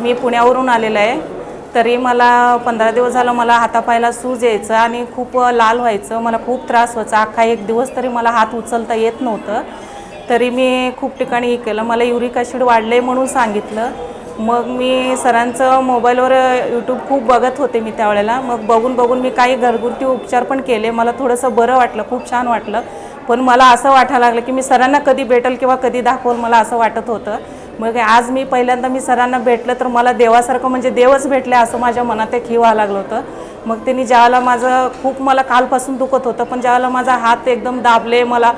मी पुण्यावरून आलेलं आहे. तरी मला पंधरा दिवस झालं मला हातापायला सूज यायचं आणि खूप लाल व्हायचं. मला खूप त्रास व्हायचा. अख्खा एक दिवस तरी मला हात उचलता येत नव्हतं. तरी मी खूप ठिकाणी हे केलं. मला युरिक ॲसिड वाढले म्हणून सांगितलं. मग मी सरांचं मोबाईलवर यूट्यूब खूप बघत होते मी त्यावेळेला. मग बघून बघून मी काही घरगुती उपचार पण केले. मला थोडंसं बरं वाटलं खूप छान वाटलं. पण मला असं वाटायला लागलं की मी सरांना कधी भेटेल किंवा कधी दाखवल मला असं वाटत होतं. मग आज मी पहिल्यांदा मी सरांना भेटलं तर मला देवासारखं म्हणजे देवच भेटले असं माझ्या मनात एक ही व्हायला लागलं होतं. मग त्यांनी ज्यावेळेला माझं खूप मला कालपासून दुखत होतं पण ज्यावेळेला माझा हात एकदम दाबले मला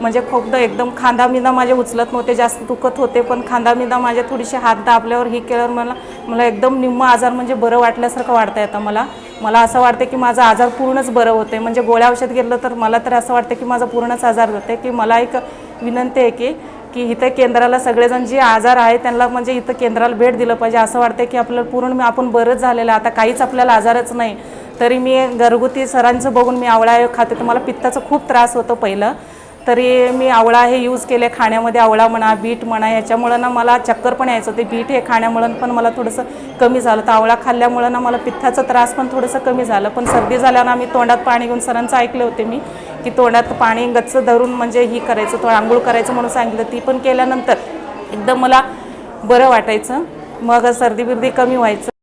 म्हणजे खूप एकदम खांदामिंदा माझे उचलत नव्हते जास्त दुखत होते पण खांदामिंदा माझे थोडीशी हात दाबल्यावर ही केल्यावर मला मला एकदम निम्म आजार म्हणजे बरं वाटल्यासारखं वाटतं येतं मला. मला असं वाटतं की माझा आजार पूर्णच बरं होते म्हणजे गोळ्या औषध घेतलं तर मला तर असं वाटतं की माझा पूर्णच आजार जाते की मला एक विनंती आहे की की इथं केंद्राला सगळेजण जे आजार आहे त्यांना म्हणजे इथं केंद्राला भेट दिलं पाहिजे. असं वाटतं की आपल्याला पूर्ण आपण बरंच झालेलं आता काहीच आपल्याला आजारच नाही. तरी मी घरगुती सरांचं बघून मी आवळा खाते. तर मला पित्ताचा खूप त्रास होतो पहिलं. तरी मी आवळा हे यूज केले खाण्यामध्ये आवळा म्हणा बीट म्हणा याच्यामुळं ना मला चक्कर पण यायचं. ते बीट हे खाण्यामुळं पण मला थोडंसं कमी झालं. तर आवळा खाल्ल्यामुळं ना मला पित्ताचा त्रास पण थोडंसं कमी झालं. पण सर्दी झाल्यानं आम्ही तोंडात पाणी घेऊन सरांचं ऐकले होते मी की तोंडात पाणी गच्च धरून म्हणजे ही करायचं थोडं आंघोळ करायचं म्हणून सांगितलं. ती पण केल्यानंतर एकदम मला बरं वाटायचं. मग सर्दी बिर्दी कमी व्हायचं.